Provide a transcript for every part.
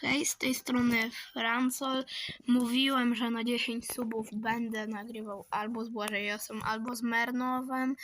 Hej, z tej strony Francol. Mówiłem, że na 10 subów będę nagrywał albo z Błażejosem, albo z Mernowem,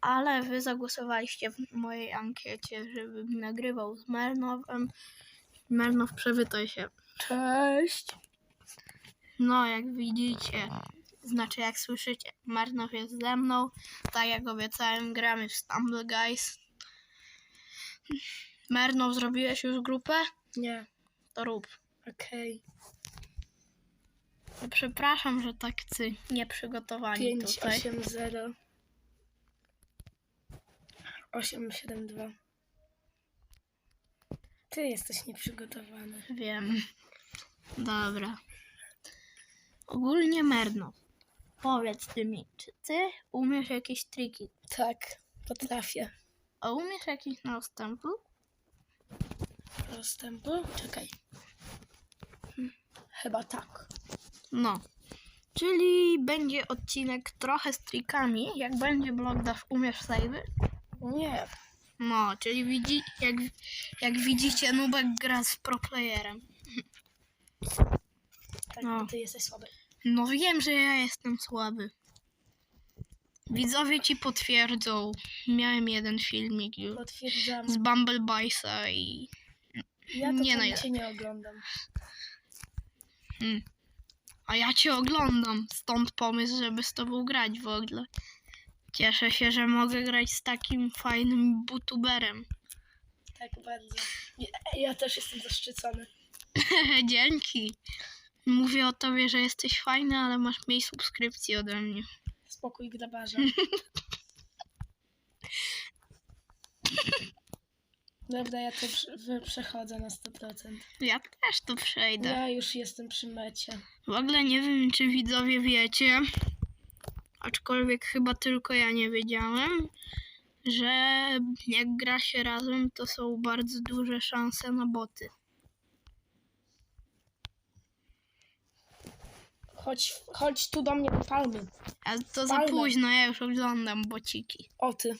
ale wy zagłosowaliście w mojej ankiecie, żebym nagrywał z Mernowem. Mernow, przywitaj się. Cześć. No, jak widzicie, znaczy jak słyszycie, Mernow jest ze mną. Tak jak obiecałem, gramy w Stumble Guys. Mernow, zrobiłeś już grupę? Nie, To rób. okej. Przepraszam, że tak cy nieprzygotowani 5, tutaj. 8, 0. 8, 7, 2. Ty jesteś nieprzygotowany. Wiem. Dobra. Ogólnie Merno. Powiedz ty mi, czy ty umiesz jakieś triki? Tak, potrafię. A umiesz jakiś na wstępu? Postępu? Czekaj. Hmm, Chyba tak. No. Czyli będzie odcinek trochę z trikami. Jak będzie blog dasz, umiesz save'y? Nie, No, czyli widzi, jak, jak widzicie, Nubek gra z proplayerem. tak, No. ty jesteś słaby. No wiem, że ja jestem słaby. Widzowie ci potwierdzą. Miałem jeden filmik już Potwierdzam. z Bumblebeesa i... Ja to nie nie, najlepiej. cię nie oglądam. Hmm. A ja cię oglądam, stąd pomysł, żeby z tobą grać w ogóle. Cieszę się, że mogę grać z takim fajnym bootuberem. Tak bardzo. Ja, ja też jestem zaszczycony. Dzięki. Mówię o tobie, że jesteś fajny, ale masz mniej subskrypcji ode mnie. Spokój grabarza. Dobra, ja to prze- przechodzę na 100%. Ja też to przejdę. Ja już jestem przy mecie. W ogóle nie wiem, czy widzowie wiecie, aczkolwiek chyba tylko ja nie wiedziałem, że jak gra się razem, to są bardzo duże szanse na boty. Chodź, chodź tu do mnie do palmy. Ale to za późno, ja już oglądam bociki. O ty.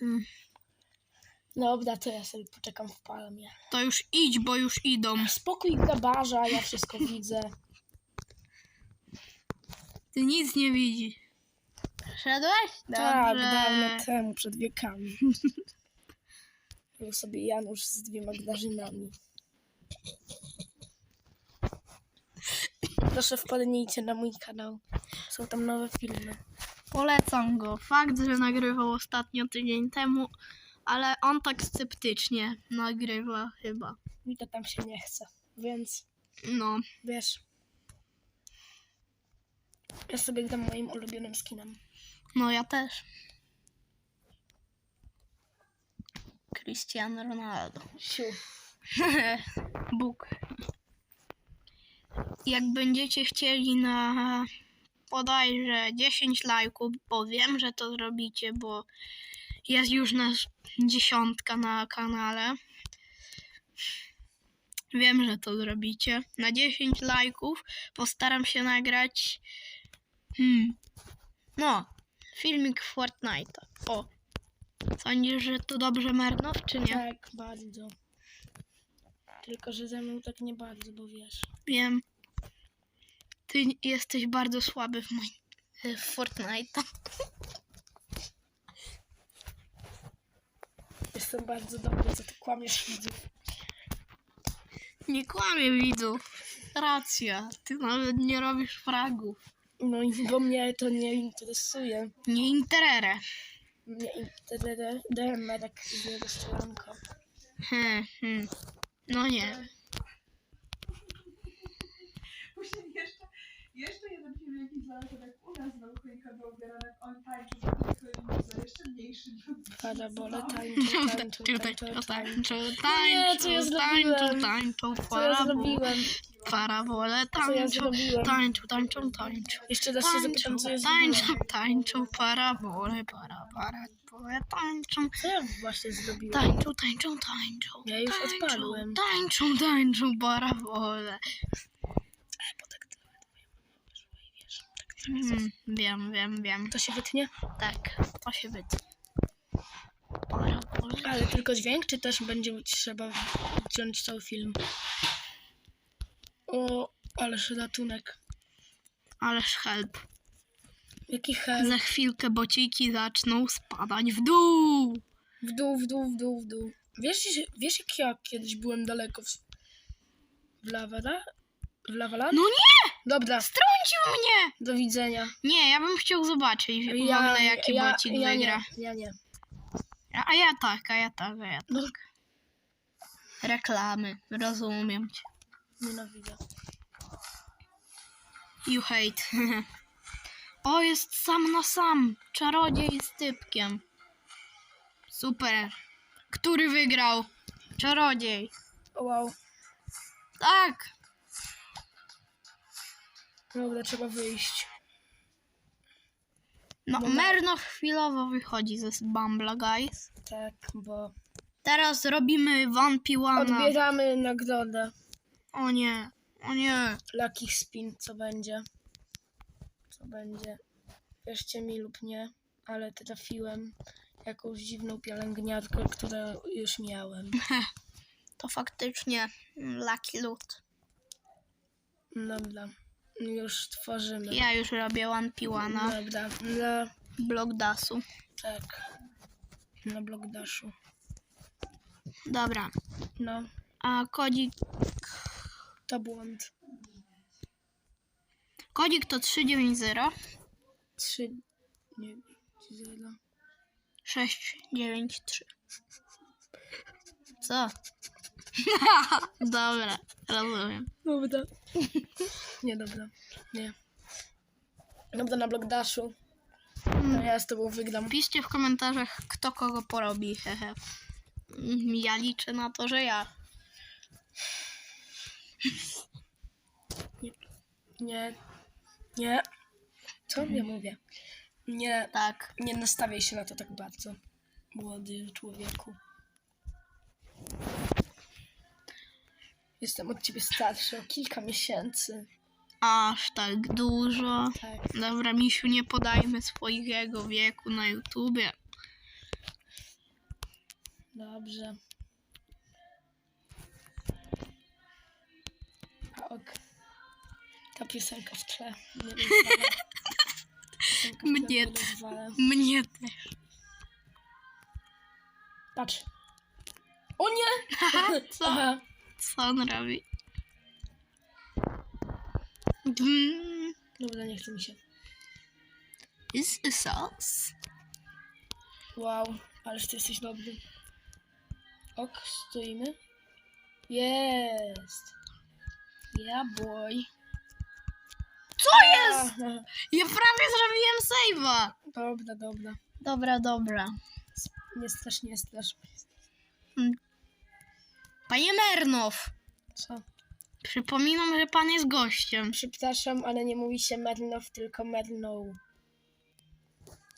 Hmm. Dobra, to ja sobie poczekam w palmie. To już idź, bo już idą. Spokój grabarza, ja wszystko widzę. Ty nic nie widzisz. Szedłeś? Tak, dawno temu, przed wiekami. Był sobie Janusz z dwiema grażynami. Proszę wpadnijcie na mój kanał. Są tam nowe filmy. Polecam go. Fakt, że nagrywał ostatnio tydzień temu, ale on tak sceptycznie nagrywa chyba. Mi to tam się nie chce. Więc No. wiesz. Ja sobie gram moim ulubionym skinem. No ja też. Cristiano Ronaldo. Siu. Bóg. Jak będziecie chcieli na bodajże 10 lajków, bo wiem, że to zrobicie, bo jest już nasz dziesiątka na kanale. Wiem, że to zrobicie. Na 10 lajków postaram się nagrać hmm, no, filmik Fortnite'a. O. Sądzisz, że to dobrze Mernow, czy nie? Tak, bardzo. Tylko, że ze mną tak nie bardzo, bo wiesz. Wiem. Ty jesteś bardzo słaby w, moim, w Fortnite'a. Jestem bardzo dobry, co ty kłamiesz widzów. Nie kłamie widzów. Racja. Ty nawet nie robisz fragów. No i bo mnie to nie interesuje. Nie interere. Mnie interesuje z jego strzelanko. Hmm, hmm. No nie. Jeszcze, jeden film jakiś znalazł, jak u nas na Uchojka był obierany, on tańczył, tylko za jeszcze mniejszy lud. Parabole tańczą, tańczą, Tańczą, tańczą, tańczą. tańczą, nie, co ja tańczą, tańczą, zrobiłem? tańczą, Co ja parabole, zrobiłem? parabole, Co ja tańczą, zrobiłem? tańczą, tańczą, tańczą. Jeszcze raz się zapytam, co ja tańczą, zrobiłem. tańczą, parabole, para, parabole, tańczą, Co ja właśnie zrobiłem? tańczą, tańczą, tańczą. Ja już tańczą, odpadłem. Tańczą, tańczą, parabole. Bo tak wyszło i wiesz. Tak Mm, wiem, wiem, wiem. To się wytnie? Tak, to się wytnie. Ale tylko dźwięk, czy też będzie trzeba wziąć cały film? O, ależ ratunek. Ależ help. Jaki hel. Za chwilkę bociki zaczną spadać w dół. W dół, w dół, w dół, w dół. Wiesz, wiesz jak ja kiedyś byłem daleko w, w lawala? W lawaland? No nie! Dobra, Strącił mnie! do widzenia. Nie, ja bym chciał zobaczyć w ogóle jaki ja, bocik ja wygra. Nie, ja nie. A, a ja tak, a ja tak, a ja tak. No, Reklamy, rozumiem cię. nienawidzę. You hate. o, jest sam na sam. Czarodziej z typkiem. Super. Który wygrał? Czarodziej. Wow. Tak. Dobra, trzeba wyjść. No, Dobra. Merno chwilowo wychodzi ze Bambla, guys. Tak, bo Teraz robimy One p odbieramy nagrodę. O nie, o nie. Lucky spin, co będzie. Co będzie. Wierzcie mi lub nie, ale trafiłem jakąś dziwną pielęgniarkę, którą już miałem. To faktycznie Lucky Loot. Dobra, już tworzymy. Ja już robię One p Dobra, na, Blok Dasu. tak, na blok daszu. Dobra. No, A kodzik, to błąd. kodzik to 390 3, nie, 0. 693. Co? Dobra, rozumiem. Dobra. Nie, dobra, nie. Dobra, na blok daszu. No ja z tobą wygram. Piszcie w komentarzach, kto kogo porobi. Hehe. Ja liczę na to, że ja. Nie. Nie. Co ja mówię? Nie, Tak. nie nastawiaj się na to tak bardzo. Młody człowieku. Jestem od ciebie starszy o kilka miesięcy. Aż tak dużo. Tak. Dobra, misiu, nie podajmy swojego wieku na YouTubie. Dobrze. Ok. Ta piosenka w tle. mnie rozwala. Tle Mnie rozwala. Mnie też. Patrz. O nie! Co? Aha. Co on robi? Mm, Dobra, nie chce mi się. Is a sauce. Wow, ależ ty jesteś dobry. Ok, stoimy. Jest. Yeah, boy. Co jest? Ja prawie zrobiłem save'a. Dobra, dobra. Dobra, dobra. Nie strasz, nie strasz. Panie Mernow, Co? przypominam, że pan jest gościem. Przepraszam, ale nie mówi się Mernow, tylko Mernow.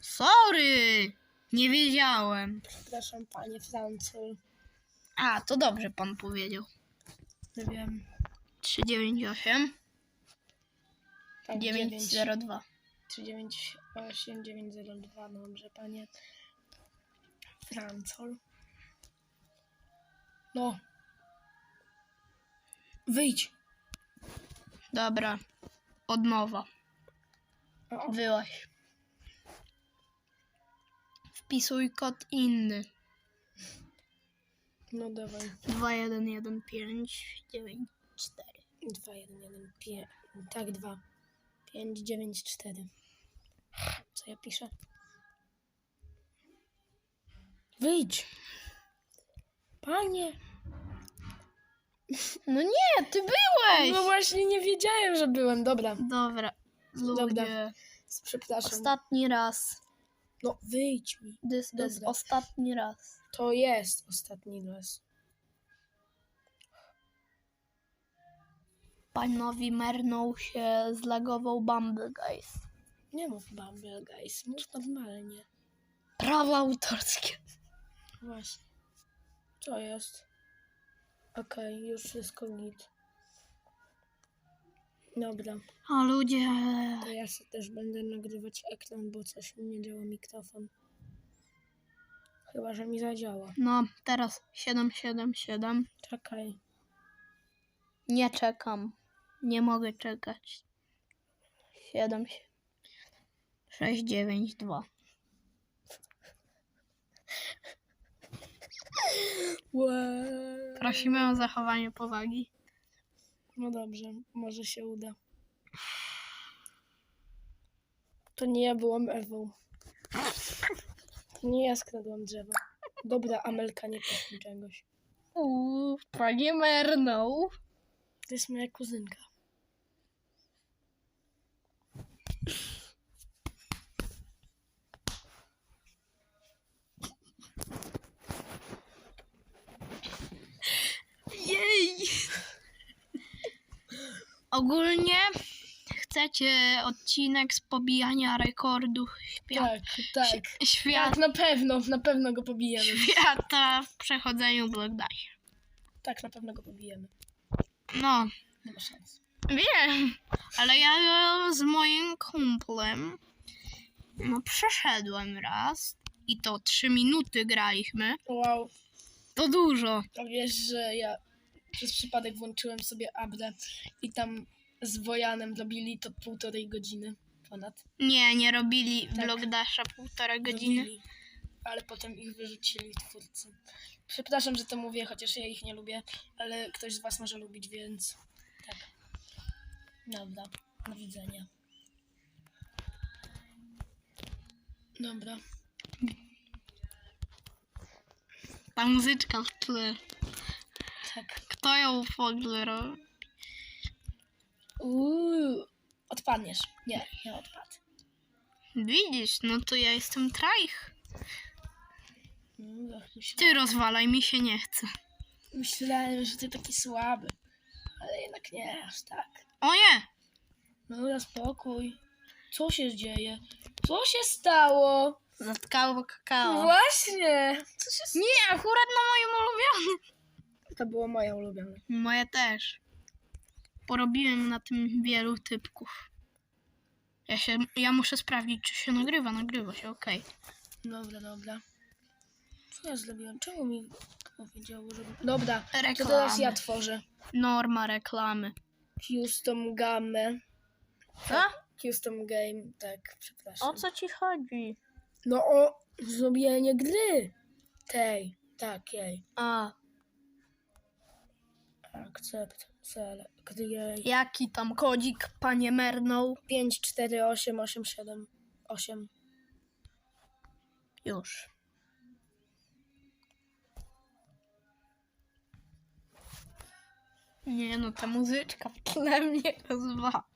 Sorry, nie wiedziałem. Przepraszam, panie Francul. A, to dobrze pan powiedział. Nie wiem. 398 Tak, 902. 398 902, dobrze, panie Francol. No. Wyjdź. Dobra, od nowa. O, Wyłaś. Wpisuj kod inny. no dawaj. 2115994. 2, 1, 1, 5. Tak, 2. 5, 9, 4. Co ja piszę? Wyjdź. Panie. No nie, ty byłeś! No właśnie nie wiedziałem, że byłem. Dobra. Dobra, ludzie. Dobra. Przepraszam. Ostatni raz. No wyjdź mi. This is ostatni raz. To jest ostatni raz. Panowi Merną się zlagował Bumble, guys. Nie mów Bumble, guys. Mów normalnie. Prawa autorskie. Właśnie. Co jest? Okej, już wszystko git. Dobra, A ludzie. to ja sobie też będę nagrywać ekran, bo coś mi nie działa mikrofon. Chyba, że mi zadziała. No, teraz 777. Czekaj. Nie czekam. Nie mogę czekać. 7, 6, 9, 2. Prosimy o zachowanie powagi. No dobrze, może się uda. To nie ja byłam Ewą. To nie ja skradłam drzewa. Dobra, Amelka, nie poszli czegoś. Uuu, panie Merną. To jest moja kuzynka. Ogólnie chcecie odcinek z pobijania rekordów świata, Tak, tak. świat, Tak, na pewno, na pewno go pobijemy. świata w przechodzeniu Blockdash. Tak, na pewno go pobijemy. No, Nie ma szans. wiem, ale ja z moim kumplem no, przeszedłem raz i to 3 minuty graliśmy. Wow, To dużo. a wiesz, że ja przez przypadek włączyłem sobie Abrę i tam z Wojanem robili to półtorej godziny ponad. Nie, nie robili Tak. Blockdasha półtorej godziny. Robili, ale potem ich wyrzucili twórcy. Przepraszam, że to mówię, chociaż ja ich nie lubię, ale ktoś z was może lubić, więc tak. Dobra, do widzenia. Dobra. Ta muzyczka w tle. Tak. Kto ją w ogóle robi? Uuu, odpadniesz. Nie, nie odpadł. Widzisz, no to ja jestem. No, myśla- Ty rozwalaj, mi się nie chce. Myślałem, że ty taki słaby, ale jednak nie aż tak. O nie! No, spokój. Co się dzieje? Co się stało? Zatkało No kakao. właśnie. Co się stało? Nie, akurat na moim ulubionym. To było moje ulubione. Moje też. Porobiłem na tym wielu typków. Ja się, ja muszę sprawdzić, czy się nagrywa. Nagrywa się, okej. Dobra, dobra. Co ja zrobiłem? Czemu mi powiedziało, że... Dobra, to teraz ja tworzę. Norma reklamy. Custom game. Co? Custom game, tak, przepraszam. O co ci chodzi? No o zrobienie gry. Tej, takiej. A, Akcept, cel, create. jaki tam kodzik, panie Merną? 5, 4, 8, 8, 7, 8. Już. Nie no, ta muzyczka w tle mnie rozwala.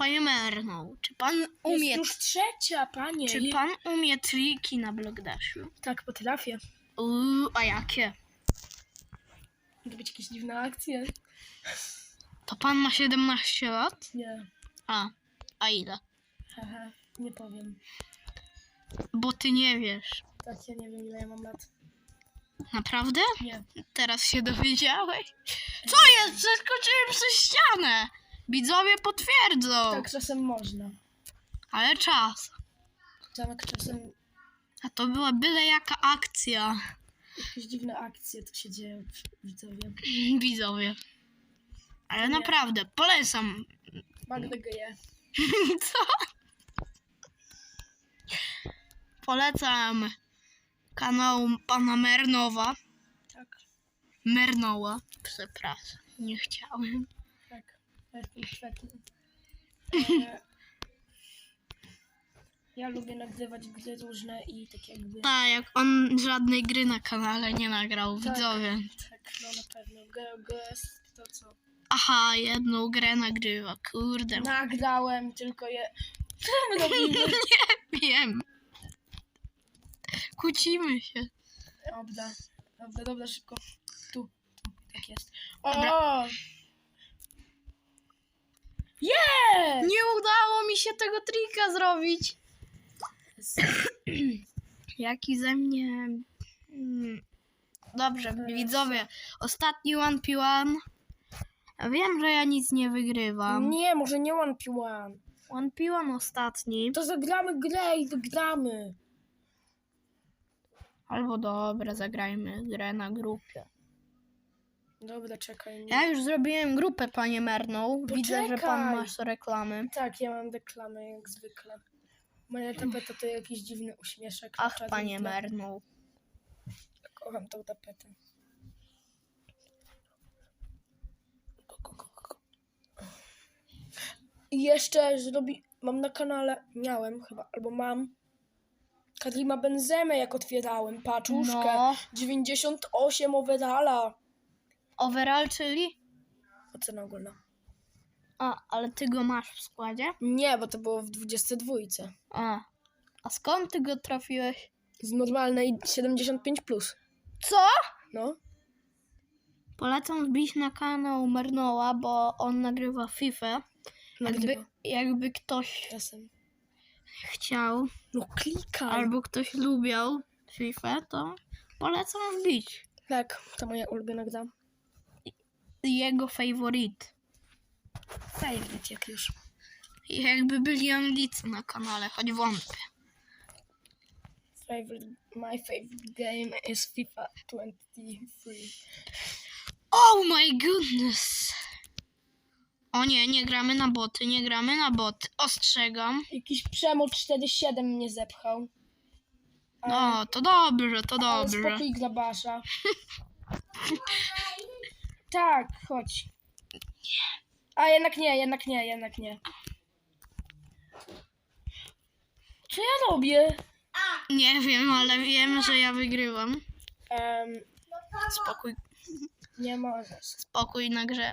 Panie Merną, czy pan umie, Jest już trzecia, panie. czy pan umie triki na Blockdashu? Tak, potrafię. Uuu, a jakie? To być jakieś dziwne akcje. To pan ma 17 lat? Nie, A, a ile? haha, nie powiem. Bo ty nie wiesz. Tak, ja nie wiem ile ja mam lat. Naprawdę? Nie. Teraz się dowiedziałeś? Co jest? Przeskoczyłem przez ścianę! Widzowie potwierdzą. Tak, czasem można. Ale czas. Zamek czasem A to była byle jaka akcja. jakieś dziwne akcje to się dzieją, widzowie. Widzowie. Ale Nie. naprawdę, polecam. Magda geje. Co? Polecam kanał pana Mernowa. Tak, Mernoła. Przepraszam, nie chciałem. Ja jestem świetny. E, ja lubię nagrywać gry różne i tak jakby... Tak, jak on żadnej gry na kanale nie nagrał, Tak. widzowie. Tak, no na pewno. GeoGS to co? Aha, jedną grę nagrywa, kurde. Nagrałem tylko je... Co my robimy? Wiem. Kłócimy się. Dobra, dobra, dobra, szybko. Tu, tu, tak jest. O! Dobra. Nie udało mi się tego trika zrobić. Jaki ze mnie Mm, Dobrze, widzowie. Ostatni 1p1. Wiem, że ja nic nie wygrywam. Nie, może nie One p One. 1p1 ostatni. To zagramy grę i wygramy. Albo dobra, zagrajmy grę na grupie. Dobra, czekaj. Ja już zrobiłem grupę, panie Merną. Widzę, że pan masz reklamy. Tak, ja mam deklamę jak zwykle. Moja tapeta to jakiś dziwny uśmieszek. Ach, panie. Merną. Kocham tą tapetę. I jeszcze zrobi... Mam na kanale... Miałem chyba, albo mam... Kadrima Benzemę jak otwierałem. Paczuszkę. No. 98 overalla. Overall, czyli? Ocena ogólna. A, ale ty go masz w składzie? Nie, bo to było w 22. A. A skąd ty go trafiłeś? Z normalnej 75. Plus. Co? No. Polecam wbić na kanał Mernoła, bo on nagrywa FIFA. Jakby, Nagrywa. jakby ktoś Czasem. chciał, No klikaj. albo ktoś lubiał FIFA, to polecam wbić. Tak, to moja ulubiona gra. Jego faworit. Favorite jak już. Jakby byli Anglicy na kanale, choć wątpię. Favorite, my favorite game is FIFA 23. Oh my goodness! O nie, nie gramy na boty, nie gramy na boty. Ostrzegam. Jakiś Przemo 47 mnie zepchał. No, to dobrze, to dobrze. spokój grabasza. tak, chodź. A jednak nie, jednak nie, jednak nie. Co ja robię? Nie wiem, ale wiem, że ja wygrywam. Em, Spokój, nie możesz. spokój na grze.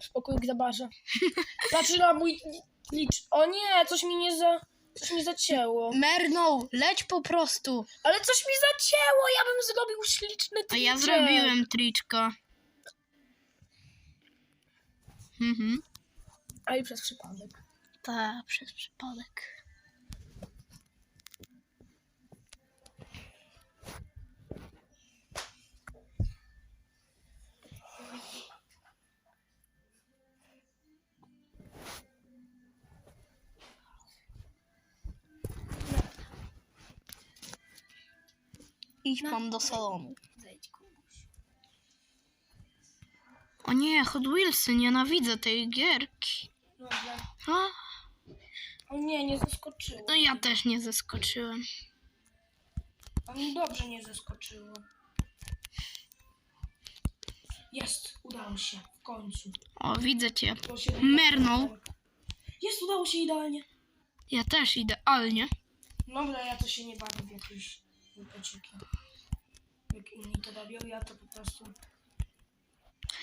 Spokój grabasza. Patrz na mój licz. O nie, coś mi nie za... Coś mi zacięło. Merną, leć po prostu. Ale coś mi zacięło, ja bym zrobił śliczny A ja triczek. zrobiłem triczko. Mhm. A i przez przypadek. Tak, przez przypadek. Idź pan do salonu. O nie, Hot Wheelsy, nienawidzę tej gierki. Dobra. A, O nie, nie zaskoczyło. no ja też nie zaskoczyłem. A mi dobrze nie zaskoczyło. Jest, udało się, w końcu. O, widzę cię. Się Mernął. Jest, udało się idealnie. Ja też idealnie. Dobra, ja to się nie bawię w jakieś wypocieki. Jak inni to robią, ja to po prostu...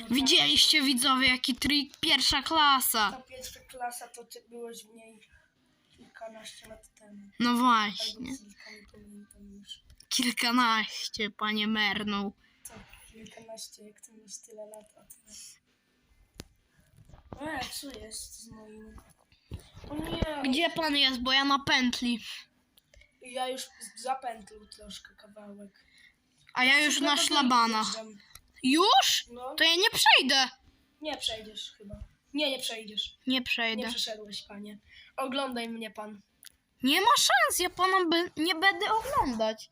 Tak, Widzieliście widzowie, jaki trik pierwsza klasa. Ta pierwsza klasa to ty byłeś w niej kilkanaście lat temu. No Albo właśnie. kilka, nie pamiętam już. Kilkanaście, panie Merną. Co? Kilkanaście, jak ty masz tyle lat, a ty... E, co jest z moim... O nie, Gdzie pan jest, bo ja na pętli. ja już zapętlił troszkę kawałek. A ja już na szlabanach. wjeżdżam. Już? No, To ja nie przejdę. nie przejdziesz chyba. Nie, nie przejdziesz. Nie Nie przejdę. przeszedłeś, panie. Oglądaj mnie pan. Nie ma szans, ja pana be- nie będę oglądać.